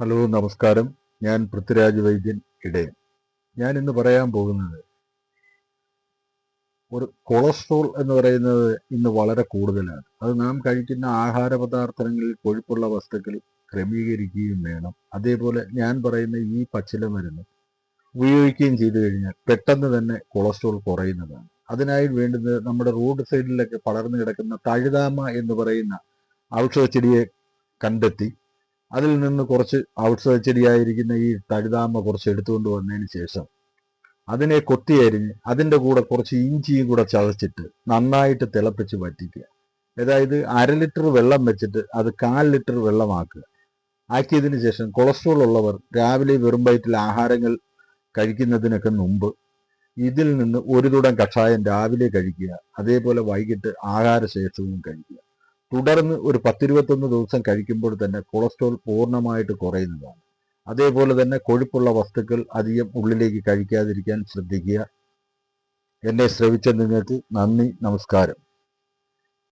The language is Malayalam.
ഹലോ നമസ്കാരം. ഞാൻ പൃഥ്വിരാജ് വൈദ്യൻ ഇടയൻ. ഞാൻ ഇന്ന് പറയാൻ പോകുന്നത് ഒരു കൊളസ്ട്രോൾ എന്ന് പറയുന്നത് ഇന്ന് വളരെ കൂടുതലാണ്. അത് നാം കഴിക്കുന്ന ആഹാര പദാർത്ഥങ്ങളിൽ കൊഴുപ്പുള്ള വസ്തുക്കൾ ക്രമീകരിക്കുകയും വേണം. അതേപോലെ ഞാൻ പറയുന്ന ഈ പച്ചില മരുന്ന് ഉപയോഗിക്കുകയും ചെയ്തു കഴിഞ്ഞാൽ പെട്ടെന്ന് തന്നെ കൊളസ്ട്രോൾ കുറയുന്നതാണ്. അതിനായി വേണ്ടുന്നത് നമ്മുടെ റോഡ് സൈഡിലൊക്കെ പടർന്നു കിടക്കുന്ന തഴുതാമ എന്ന് പറയുന്ന ഔഷധ ചെടിയെ കണ്ടെത്തി അതിൽ നിന്ന് കുറച്ച് ഔട്ട്സൈഡ് ചെടിയായിരിക്കുന്ന ഈ തഴുതാമ കുറച്ച് എടുത്തുകൊണ്ട് വന്നതിന് ശേഷം അതിനെ കൊത്തിയരിഞ്ഞ് അതിന്റെ കൂടെ കുറച്ച് ഇഞ്ചിയും കൂടെ ചതച്ചിട്ട് നന്നായിട്ട് തിളപ്പിച്ച് വറ്റിക്കുക. അതായത് അര ലിറ്റർ വെള്ളം വെച്ചിട്ട് അത് കാൽ ലിറ്റർ വെള്ളമാക്കുക. ആക്കിയതിന് ശേഷം കൊളസ്ട്രോൾ ഉള്ളവർ രാവിലെ വെറും വയറ്റിൽ ആഹാരങ്ങൾ കഴിക്കുന്നതിനൊക്കെ മുമ്പ് ഇതിൽ നിന്ന് ഒരു തുടം കഷായം രാവിലെ കഴിക്കുക. അതേപോലെ വൈകിട്ട് ആഹാരശേഷവും കഴിക്കുക. തുടർന്ന് ഒരു പത്തിരുപത്തൊന്ന് ദിവസം കഴിക്കുമ്പോൾ തന്നെ കൊളസ്ട്രോൾ പൂർണമായിട്ട് കുറയുന്നതാണ്. അതേപോലെ തന്നെ കൊഴുപ്പുള്ള വസ്തുക്കൾ അധികം ഉള്ളിലേക്ക് കഴിക്കാതിരിക്കാൻ ശ്രദ്ധിക്കുക. എന്നെ ശ്രവിച്ച നിങ്ങൾക്ക് നന്ദി നമസ്കാരം.